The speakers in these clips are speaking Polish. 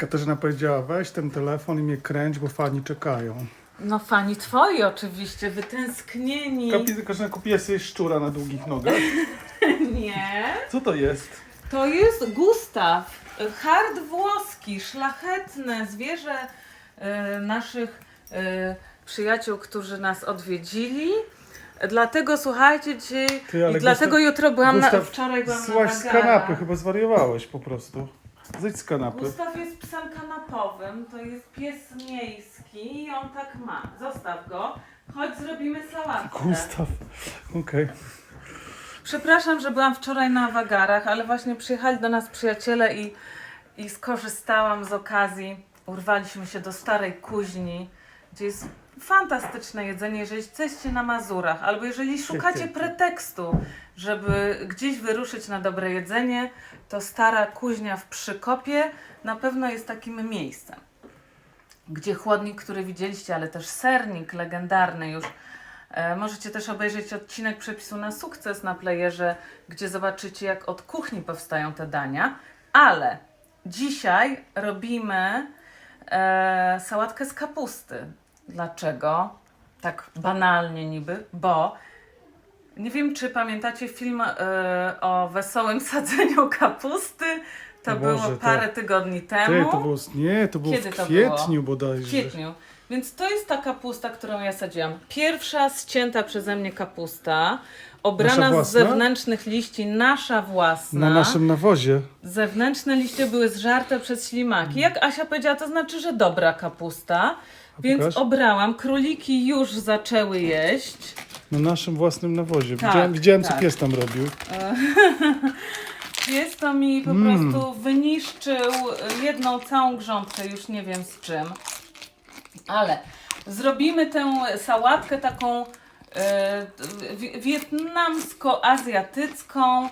Katarzyna powiedziała, weź ten telefon i mnie kręć, bo fani czekają. No fani twoi oczywiście, wytęsknieni. Kapi, Katarzyna kupiła sobie szczura na długich nogach. Nie. Co to jest? To jest Gustaw, hard włoski, szlachetne zwierzę e, naszych e, przyjaciół, którzy nas odwiedzili. Dlatego słuchajcie dzisiaj Ty, ale i dlatego Gustaw- jutro byłam na, Gustaw, wczoraj byłam na z kanapy, chyba zwariowałeś po prostu. Zejdź z kanapy. Gustaw jest psem kanapowym, to jest pies miejski i on tak ma. Zostaw go, chodź zrobimy sałatkę. Gustaw. Okej. Przepraszam, że byłam wczoraj na wagarach, ale właśnie przyjechali do nas przyjaciele i, i skorzystałam z okazji. Urwaliśmy się do starej kuźni, gdzie jest fantastyczne jedzenie, jeżeli jesteście na Mazurach, albo jeżeli szukacie pretekstu, żeby gdzieś wyruszyć na dobre jedzenie, to stara kuźnia w Przykopie na pewno jest takim miejscem gdzie chłodnik, który widzieliście, ale też sernik legendarny już. E, możecie też obejrzeć odcinek przepisu na sukces na playerze, gdzie zobaczycie, jak od kuchni powstają te dania. Ale dzisiaj robimy e, sałatkę z kapusty. Dlaczego? Tak banalnie niby, bo nie wiem, czy pamiętacie film e, o wesołym sadzeniu kapusty. To Boże, było to- parę tygodni temu. To było, nie, to było Kiedy w to kwietniu było? bodajże. W kwietniu. Więc to jest ta kapusta, którą ja sadziłam. Pierwsza ścięta przeze mnie kapusta, obrana z własna? zewnętrznych liści, nasza własna. Na naszym nawozie. Zewnętrzne liście były zżarte przez ślimaki. Jak Asia powiedziała, to znaczy, że dobra kapusta. Więc pokaż. obrałam. Króliki już zaczęły jeść. Na naszym własnym nawozie. Tak, widziałem, widziałem co tak. pies tam robił. Pies to mi po Mm. prostu wyniszczył jedną całą grządkę, już nie wiem z czym. Ale zrobimy tę sałatkę taką e, wi- wietnamsko-azjatycką,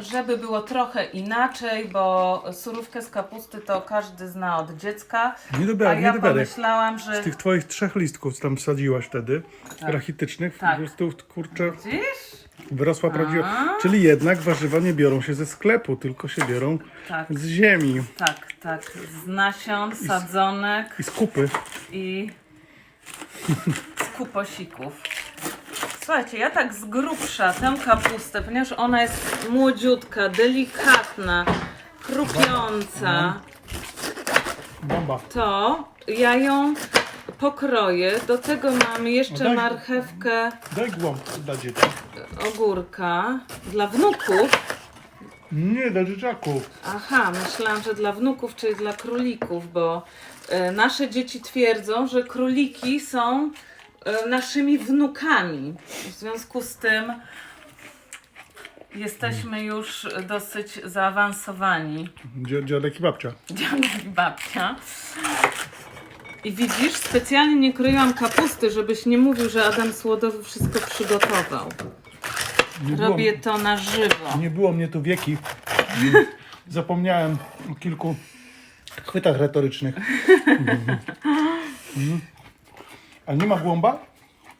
żeby było trochę inaczej, bo surówkę z kapusty to każdy zna od dziecka. Nie A dobieraj, ja nie pomyślałam, że... Z tych twoich trzech listków, co tam sadziłaś wtedy, rachitycznych, Tak. po prostu, kurczę, Widzisz? wyrosła prawdziwa. Czyli jednak warzywa nie biorą się ze sklepu, tylko się biorą Tak, z ziemi tak, tak. Z nasion, sadzonek. i z kupy. i z kuposików. Słuchajcie, ja tak z grubsza tę kapustę, ponieważ ona jest młodziutka, delikatna, chrupiąca, Bomba. to ja ją pokroję. Do tego mam jeszcze Daj- marchewkę, Daj głąb dla dzieci. ogórka dla wnuków. Nie, dla dzieciaków. Aha, myślałam, że dla wnuków, czyli dla królików, bo e, nasze dzieci twierdzą, że króliki są naszymi wnukami. W związku z tym jesteśmy już dosyć zaawansowani. Dzia- Dziadek i babcia. Dziadek i babcia. I widzisz, specjalnie nie kroiłam kapusty, żebyś nie mówił, że Adam Słodowy wszystko przygotował. Nie było, Robię to na żywo. nie było mnie tu wieki. Zapomniałem o kilku chwytach retorycznych. A nie ma głąba?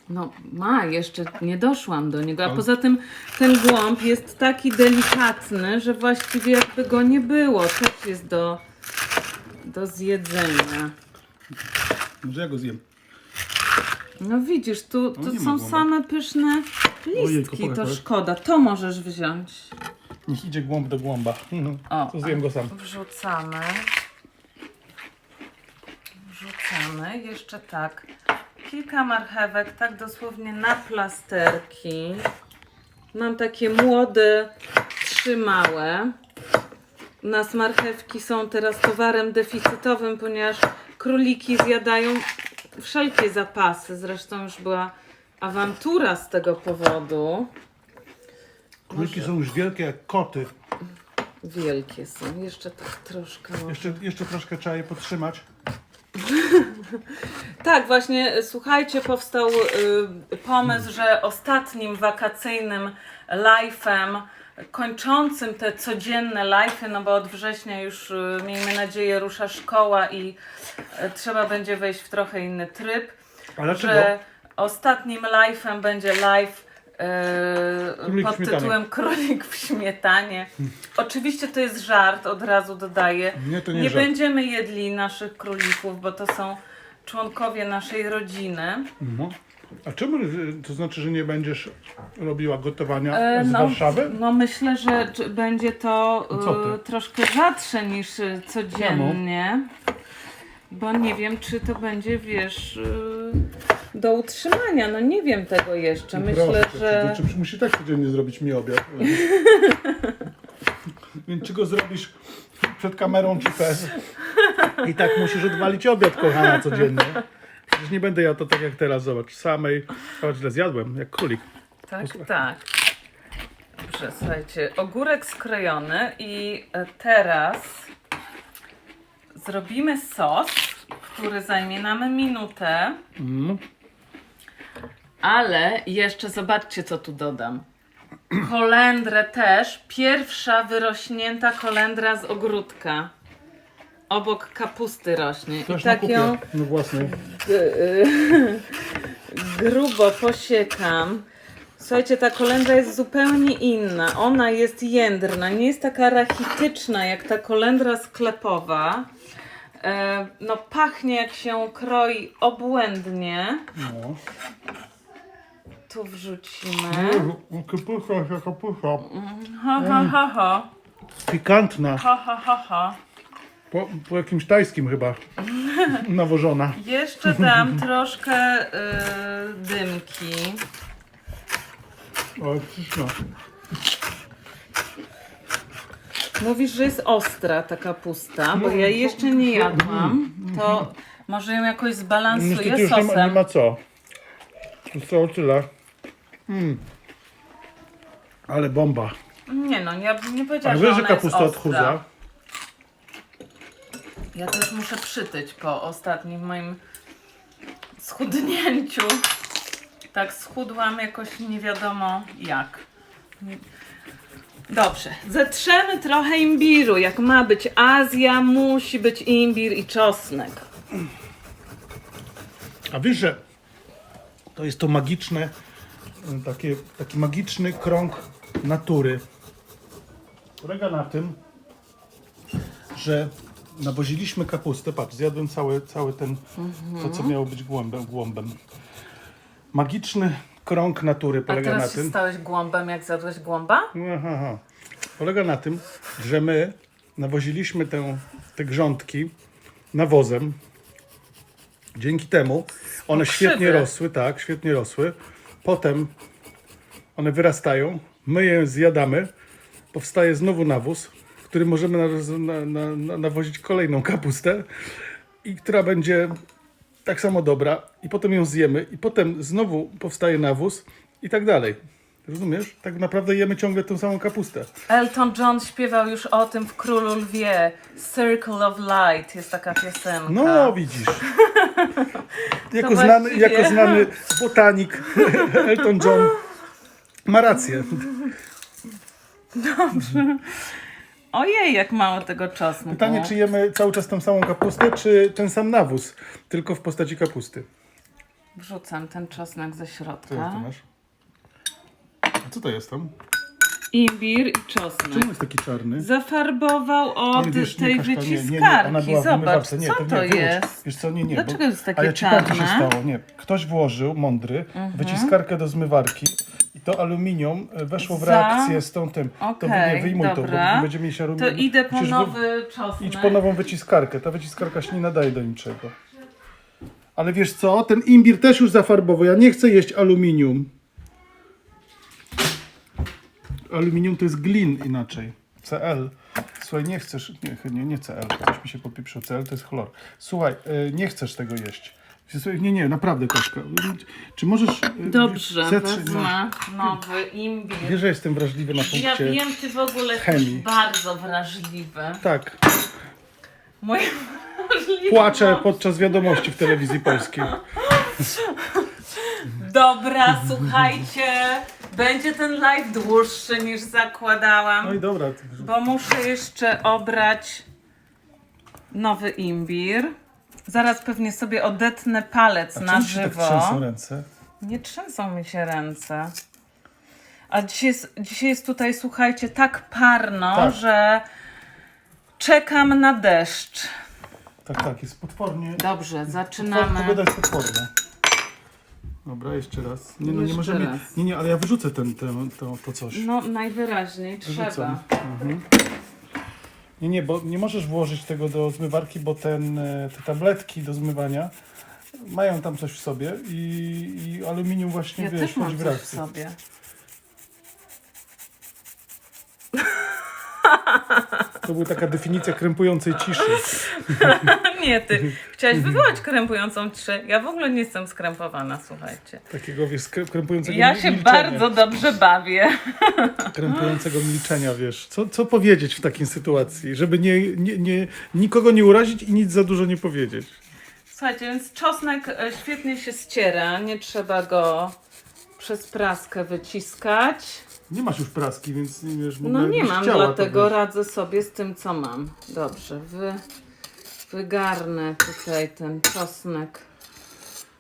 No ma, jeszcze nie doszłam do niego, a poza tym ten głąb jest taki delikatny, że właściwie jakby go nie było, też jest do, do zjedzenia. Może ja go zjem. No widzisz, tu, tu nie ma są głąba. same pyszne Ojejku, listki, pokaż, to pokaż. szkoda, to możesz wziąć. Niech idzie głąb do głąba. Mhm. O, To zjem go sam. Wrzucamy. Wrzucamy. Jeszcze tak. Kilka marchewek, tak dosłownie na plasterki. Mam takie młode, trzy małe. U nas marchewki są teraz towarem deficytowym, ponieważ króliki zjadają wszelkie zapasy. Zresztą już była awantura z tego powodu. Króliki są już wielkie jak koty. Wielkie są. Jeszcze tak troszkę. może. Jeszcze, jeszcze troszkę trzeba je podtrzymać. Tak, właśnie, słuchajcie, powstał y, pomysł, że ostatnim wakacyjnym live'em, kończącym te codzienne live'y, no bo od września już, y, miejmy nadzieję, rusza szkoła i y, trzeba będzie wejść w trochę inny tryb, A dlaczego? że ostatnim live'em będzie live w pod śmietanie. tytułem Królik w śmietanie. Oczywiście to jest żart, od razu dodaję. Nie, to nie nie będziemy jedli naszych królików, bo to są członkowie naszej rodziny. No. A czemu, y, to znaczy, że nie będziesz robiła gotowania E, z no, Warszawy? No myślę, że będzie to No ty? troszkę rzadsze niż e, codziennie. Bo nie wiem, czy to będzie, wiesz, do utrzymania. No nie wiem tego jeszcze. Myślę, Proszę, że. To znaczy, musi tak codziennie zrobić mi obiad. Więc czy go zrobisz przed kamerą, czy bez? I tak musisz odwalić obiad, kochana, codziennie. Przecież nie będę ja to tak jak teraz, zobacz, samej, zobacz, źle zjadłem, jak królik. Tak, Posłuchaj. tak. Dobrze, słuchajcie, ogórek skrojony i e, teraz zrobimy sos, który zajmie nam minutę. Mm. Ale jeszcze zobaczcie, co tu dodam. Kolendrę też. Pierwsza wyrośnięta kolendra z ogródka. Obok kapusty rośnie. I tak ją no własnej. grubo posiekam. Słuchajcie, ta kolendra jest zupełnie inna. Ona jest jędrna, nie jest taka rachityczna jak ta kolendra sklepowa. E, no pachnie jak się kroi obłędnie. No. Tu wrzucimy. Kapucha, kapucha. Ha, ha, ha, ha. Pikantna, Ha, ha, ha, ha. po, po jakimś tajskim chyba nawożona. Jeszcze dam troszkę y, dymki. O, pyszna. Mówisz, że jest ostra ta kapusta, bo ja jeszcze nie jadłam. To może ją jakoś Niestety zbalansuję już nie ma, nie sosem. ma co. Zostało tyle. Mm. Ale bomba. Nie no, ja bym nie A powiedziała, że wiesz, ona że kapusta jest ostra. odchudza? Ja też muszę przytyć po ostatnim moim schudnięciu. Tak schudłam jakoś nie wiadomo jak. Dobrze, zetrzemy trochę imbiru. Jak ma być Azja, musi być imbir i czosnek. A wiesz, że to jest to magiczne, takie, taki magiczny krąg natury. Polega na tym, że nawoziliśmy kapustę. Patrz, zjadłem cały, cały ten, to co miało być głąbem. głąbem. Magiczny krąg natury A polega na teraz się tym. stałeś głąbem, jak zjadłeś głąba? Aha, aha. Polega na tym, że my nawoziliśmy tę, te grządki nawozem. Dzięki temu one Pokrzywy. świetnie rosły, tak, świetnie rosły. Potem one wyrastają, my je zjadamy, powstaje znowu nawóz, który możemy na, na, na, na, nawozić kolejną kapustę i która będzie tak samo dobra i potem ją zjemy i potem znowu powstaje nawóz i tak dalej. Rozumiesz? Tak naprawdę jemy ciągle tą samą kapustę. Elton John śpiewał już o tym w Królu Lwie. Circle of Light jest taka piosenka. No, widzisz. Jako, To znany, właściwie- jako znany botanik Elton John ma rację. Ojej, jak mało tego czosnku. Pytanie, czy jemy cały czas tą samą kapustę, czy ten sam nawóz, tylko w postaci kapusty. Wrzucam ten czosnek ze Co środka. ty masz? Co to jest tam? Imbir i czosnek. Czemu jest taki czarny? Zafarbował od wiesz, nie, tej Kaśka, nie, nie, nie, wyciskarki. ona była w Zobacz. Nie, co to, to nie, wyłącz. jest? Wiesz co, nie, nie. Dlaczego jest takie A ja ci powiem, co się czarne? Mhm. stało. Nie, ktoś włożył, mądry, wyciskarkę do zmywarki i to aluminium e, weszło w Za- reakcję z tą tym. to Okej, nie, wyjmuj to, dobra. bo będziemy mieć To aluminium. idę po Musisz wy- nowy czosnek. Idź po nową wyciskarkę. Ta wyciskarka się nie nadaje do niczego. Ale wiesz co? Ten imbir też już zafarbował. Ja nie chcę jeść aluminium. Aluminium to jest glin inaczej. Cl. Słuchaj, nie chcesz. Nie, nie, nie Cl. Coś mi się. Cl to jest chlor. Słuchaj, y, nie chcesz tego jeść. Słuchaj, Nie, nie, naprawdę, Koszka. Czy możesz. y, Dobrze, zetrzyj- wezmę nowy imbir. Wiesz, że jestem wrażliwy na Ja punkcie. wiem, ty w ogóle chemii. jesteś bardzo wrażliwy. Tak. Wrażliwość. Płaczę podczas wiadomości w telewizji polskiej. Dobra, słuchajcie. Będzie ten live dłuższy niż zakładałam. No i dobra. Bo muszę jeszcze obrać nowy imbir. Zaraz pewnie sobie odetnę palec A na czemu się tak żywo. trzęsą ręce? Nie trzęsą mi się ręce. A dzisiaj jest, dzisiaj jest tutaj, słuchajcie, tak parno, Tak. że czekam na deszcz. Tak, tak, jest potwornie. Dobrze, zaczynamy. Pogoda jest potworna. Dobra, jeszcze raz. Nie, no, nie Jeszcze możemy. raz. Nie, nie, ale ja wyrzucę ten, ten, to, to coś. No, najwyraźniej trzeba. Mhm. Nie, nie, bo nie możesz włożyć tego do zmywarki, bo ten, e, te tabletki do zmywania mają tam coś w sobie i, i aluminium właśnie, Ja wiesz, też mam w coś w sobie. To była taka definicja krępującej ciszy. Nie, ty chciałeś wywołać krępującą ciszę. Ja w ogóle nie jestem skrępowana, słuchajcie. Takiego, wiesz, skrę- krępującego Ja się milczenia. bardzo dobrze bawię. Krępującego milczenia, wiesz. Co, co powiedzieć w takiej sytuacji, żeby nie, nie, nie, nikogo nie urazić i nic za dużo nie powiedzieć. Słuchajcie, więc czosnek e, świetnie się ściera, nie trzeba go przez praskę wyciskać. Nie masz już praski, więc nie wiesz, No nie mam, dlatego radzę sobie z tym, co mam. Dobrze, wy, wygarnę tutaj ten czosnek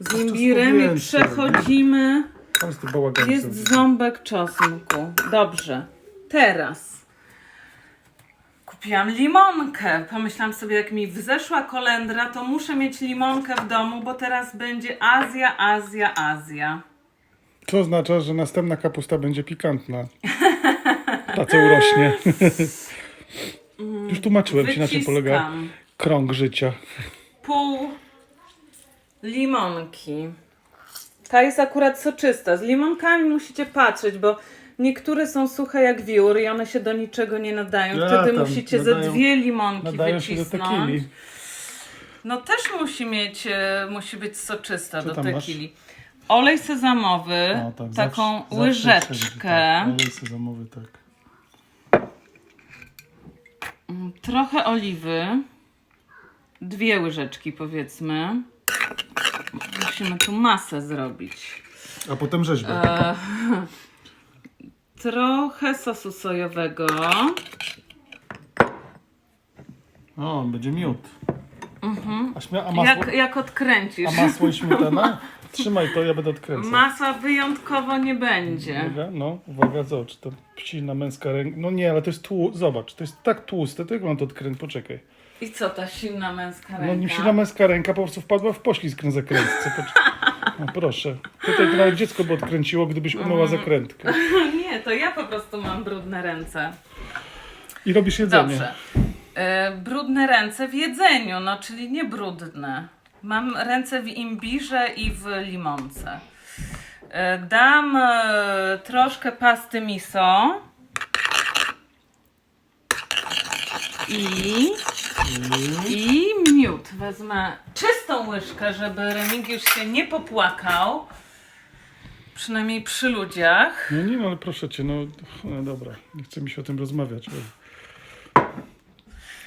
z imbirem i więcej. przechodzimy. Tam jest to bałagan Jest ząbek czosnku. Dobrze, teraz kupiłam limonkę. Pomyślałam sobie, jak mi wzeszła kolendra, to muszę mieć limonkę w domu, bo teraz będzie Azja, Azja, Azja. Co oznacza, że następna kapusta będzie pikantna. Ta, co urośnie. Już tłumaczyłem ci, na czym polega Wyciskam krąg życia. pół limonki. Ta jest akurat soczysta. Z limonkami musicie patrzeć, bo niektóre są suche jak wiór i one się do niczego nie nadają. Ja, Wtedy musicie ze nadają- dwie limonki wycisnąć. No też musi mieć, e, musi być soczysta Co do tam masz? Olej sezamowy, O, tak, taką zawsze- zawsze łyżeczkę, Tak, olej sezamowy, tak. mm, trochę oliwy, dwie łyżeczki powiedzmy. Musimy tu masę zrobić. A potem rzeźbę. E, trochę sosu sojowego. O, będzie miód. A, śmia- a, masło, Jak, jak odkręcisz. a masło i śmietana? Trzymaj to, ja będę odkręcał. Masa wyjątkowo nie będzie. Uwaga, no, uwaga, zobacz, to psina męska ręka. No nie, ale to jest tłu... Zobacz, to jest tak tłuste, to jak mam to odkręcić? Poczekaj. I co ta silna męska ręka? No nie psina męska ręka po prostu wpadła w poślizg na zakrętce. No proszę. Tutaj to nawet dziecko by odkręciło, gdybyś umyła zakrętkę. Nie, to ja po prostu mam brudne ręce. I robisz jedzenie. Dobrze. E, brudne ręce w jedzeniu, no czyli nie brudne. Mam ręce w imbirze i w limonce. E, dam e, troszkę pasty miso. I, I miód. Wezmę czystą łyżkę, żeby Remigiusz się nie popłakał. Przynajmniej przy ludziach. No nie, no ale proszę cię, no, no dobra, nie chce mi się o tym rozmawiać. Ale...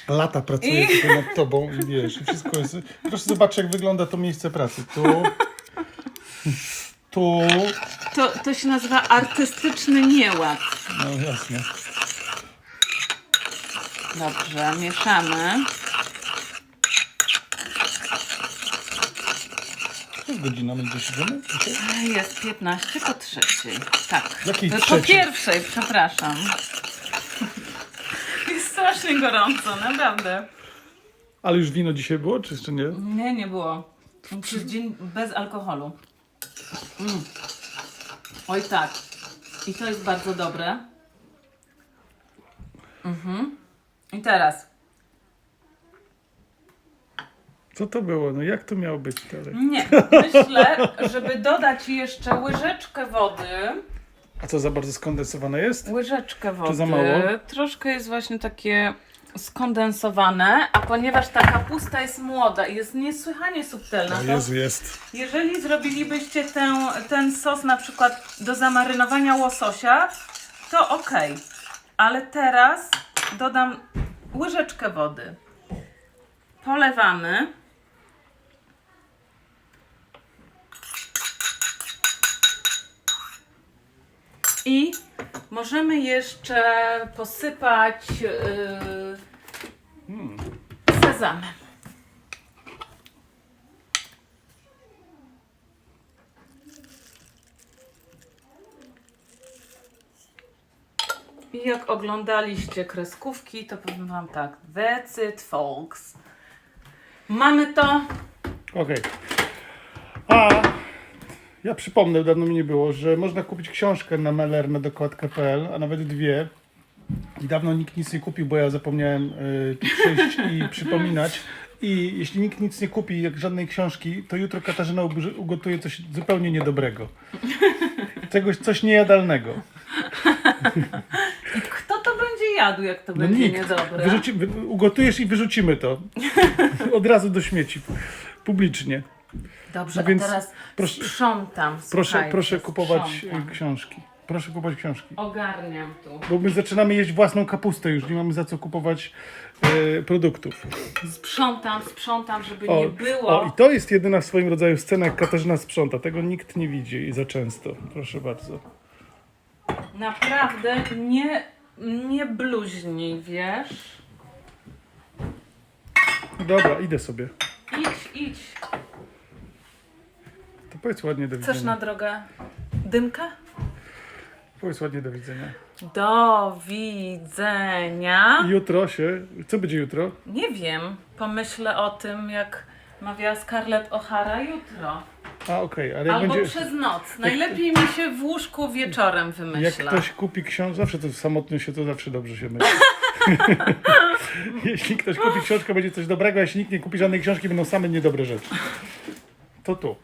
Lata pracuję tylko nad tobą i wiesz, wszystko jest... Proszę zobaczyć, jak wygląda to miejsce pracy. Tu, tu, To, to się nazywa artystyczny nieład. no jasne. Dobrze, mieszamy. To jest godzina, my gdzieś idziemy? Dzisiaj? Jest 15 po trzeciej. Tak. Jakiej po trzeciej? pierwszej, przepraszam. Strasznie gorąco, naprawdę. Ale już wino dzisiaj było, czy jeszcze nie? Nie, nie było. Przez dzień bez alkoholu. Mm. Oj tak. I to jest bardzo dobre. Mhm. I teraz. Co to było? No jak to miało być dalej? Nie, myślę, żeby dodać jeszcze łyżeczkę wody. A co, za bardzo skondensowane jest? Łyżeczkę wody. za mało? Troszkę jest właśnie takie skondensowane, a ponieważ ta kapusta jest młoda i jest niesłychanie subtelna, to Jezu, jest. jeżeli zrobilibyście tę, ten sos na przykład do zamarynowania łososia, to ok. Ale teraz dodam łyżeczkę wody. Polewamy. I możemy jeszcze posypać yy, sezamem. I jak oglądaliście kreskówki, to powiem Wam tak. That's it, folks. Mamy to. Okej. A ja przypomnę, dawno mi nie było, że można kupić książkę na Meller na dokładkę.pl, a nawet dwie. I dawno nikt nic nie kupił, bo ja zapomniałem y, tu przyjść i przypominać. I jeśli nikt nic nie kupi, jak żadnej książki, to jutro Katarzyna ugotuje coś zupełnie niedobrego. Czegoś, coś niejadalnego. Kto to będzie jadł, jak to No będzie nikt. niedobre? Wyrzuci, wy, ugotujesz i wyrzucimy to. Od razu do śmieci. Publicznie. Dobrze, No więc a teraz proszę- sprzątam. Proszę, słuchajcie, proszę kupować sprzątam. y, książki. Proszę kupować książki. Ogarniam tu. Bo my zaczynamy jeść własną kapustę, już nie mamy za co kupować e, produktów. Sprzątam, sprzątam, żeby nie było. o, i to jest jedyna w swoim rodzaju scena, jak Katarzyna sprząta. Tego nikt nie widzi i za często. Proszę bardzo. Naprawdę nie, nie bluźnij, wiesz? Dobra, idę sobie. Idź, idź. Powiedz ładnie do Chcesz widzenia. na drogę dymkę? Powiedz ładnie do widzenia. Do widzenia. Jutro się... Co będzie jutro? Nie wiem, pomyślę o tym, jak mawiała Scarlett O'Hara jutro. A, okej, ale jak Albo będzie... przez noc. Najlepiej mi się w łóżku wieczorem Jak wymyśla. ktoś kupi książkę, zawsze to samotnie się to zawsze dobrze się myśli. jeśli ktoś kupi książkę, będzie coś dobrego, a jeśli nikt nie kupi żadnej książki, będą same niedobre rzeczy. To tu.